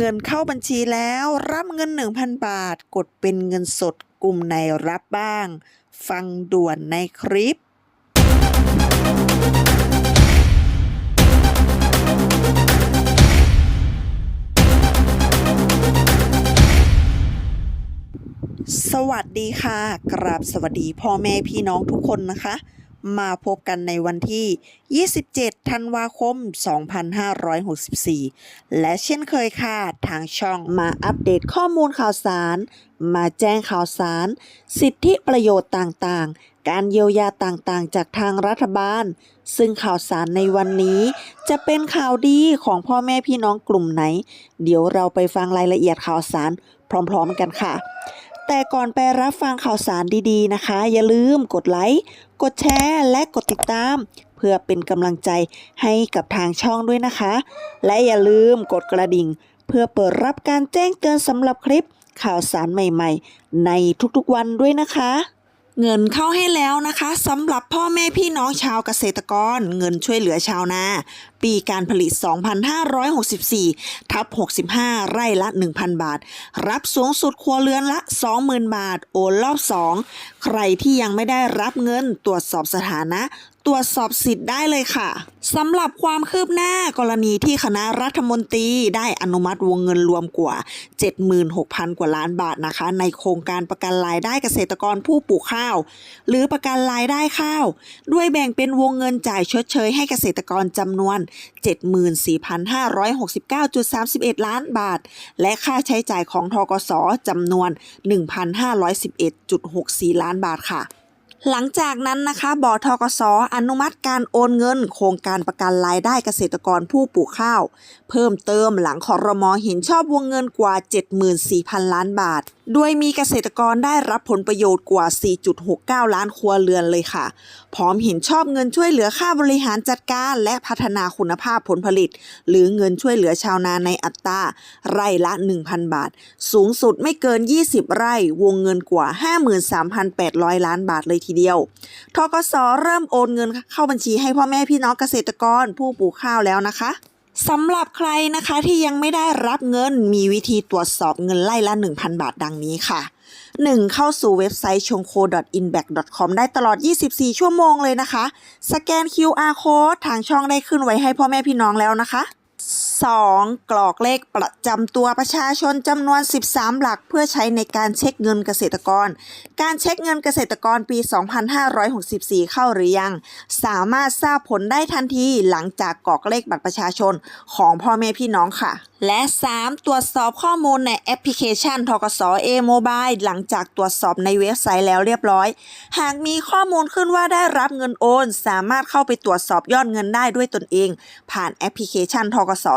เงินเข้าบัญชีแล้ว รับเงิน 1,000 บาท กดเป็นเงินสดกลุ่มไหนรับบ้าง ฟังด่วนในคลิปสวัสดีค่ะ กราบสวัสดีพ่อแม่พี่น้องทุกคนนะคะ มาพบกันในวันที่ 27 ธันวาคม 2564 และเช่นเคยค่ะ ทางช่องมาอัปเดตข้อมูลข่าวสาร มาแจ้งข่าวสาร สิทธิประโยชน์ต่างๆ การเยียวยาต่างๆ จากทางรัฐบาล ซึ่งข่าวสารในวันนี้ จะเป็นข่าวดีของพ่อแม่พี่น้องกลุ่มไหน เดี๋ยวเราไปฟังรายละเอียดข่าวสารพร้อม ๆ กันค่ะ แต่ก่อนไปรับฟังข่าวสารดีๆนะคะ อย่าลืมกดไลค์ กดแชร์ และกดติดตาม เพื่อเป็นกำลังใจให้กับทางช่องด้วยนะคะ และอย่าลืมกดกระดิ่ง เพื่อเปิดรับการแจ้งเตือนสำหรับคลิปข่าวสารใหม่ๆ ในทุกๆวันด้วยนะคะ เงินเข้าให้แล้วนะคะสำหรับพ่อแม่พี่น้องชาวเกษตรกร เงินช่วยเหลือชาวนาปีการผลิต 2564 ทับ 65 ไร่ละ 1,000 บาท รับสูงสุดครัวเรือนละ 20,000 บาท โอนรอบ 2 ใครที่ยังไม่ได้รับเงินตรวจสอบสถานะตรวจสอบสิทธิ์ได้เลยค่ะสำหรับความคืบหน้ากรณีที่คณะรัฐมนตรีได้อนุมัติวงเงินรวมกว่า 76,000 กว่าล้านบาทนะคะ ในโครงการประกันรายได้เกษตรกรผู้ปลูกข้าว หรือประกันรายได้ข้าว ด้วยแบ่งเป็นวงเงินจ่ายชดเชยให้เกษตรกรจำนวน74,569.31 ล้านบาท และค่าใช้จ่ายของทกสจำนวน 1,511.64 ล้านบาทค่ะหลังจากนั้นนะคะบอทกสอนุมัติการโอนเงิน โครงการประกันรายได้เกษตรกรผู้ปลูกข้าว เพิ่มเติมหลังคอรมอเห็นชอบวงเงินกว่า 74,000 ล้านบาท โดยมีเกษตรกรได้รับผลประโยชน์กว่า 4.69 ล้านครัวเรือนเลยค่ะ พร้อมเห็นชอบเงินช่วยเหลือค่าบริหารจัดการ และพัฒนาคุณภาพผลผลิต หรือเงินช่วยเหลือชาวนาในอัตราไร่ละ 1,000 บาท สูงสุดไม่เกิน 20 ไร่วงเงินกว่า 53,800 ล้านบาทเลยทีเดียว ทกสเริ่มโอนเงินเข้าบัญชีให้พ่อแม่พี่น้องเกษตรกรผู้ปลูกข้าวแล้วนะคะ สำหรับใครนะคะที่ยังไม่ได้รับเงินมีวิธีตรวจสอบเงินไล่ละ 1,000 บาทดังนี้ค่ะ 1. เข้าสู่เว็บไซต์ chongko.inback.com ได้ตลอด 24 ชั่วโมงเลยนะคะ สแกน QR code ทางช่องได้ขึ้นไว้ให้พ่อแม่พี่น้องแล้วนะคะ 2. กรอกเลขประจำตัวประชาชนจำนวน 13 หลัก เพื่อใช้ในการเช็คเงินเกษตรกร การเช็คเงินเกษตรกรปี 2564 เข้าหรือยัง สามารถทราบผลได้ทันทีหลังจากกรอกเลขบัตรประชาชนของพ่อแม่พี่น้องค่ะ และ 3. ตรวจสอบข้อมูลในแอปพลิเคชันทกส A Mobile หลังจากตรวจสอบในเว็บไซต์แล้วเรียบร้อย หากมีข้อมูลขึ้นว่าได้รับเงินโอน สามารถเข้าไปตรวจสอบยอดเงินได้ด้วยตนเอง ผ่านแอปพลิเคชันทกส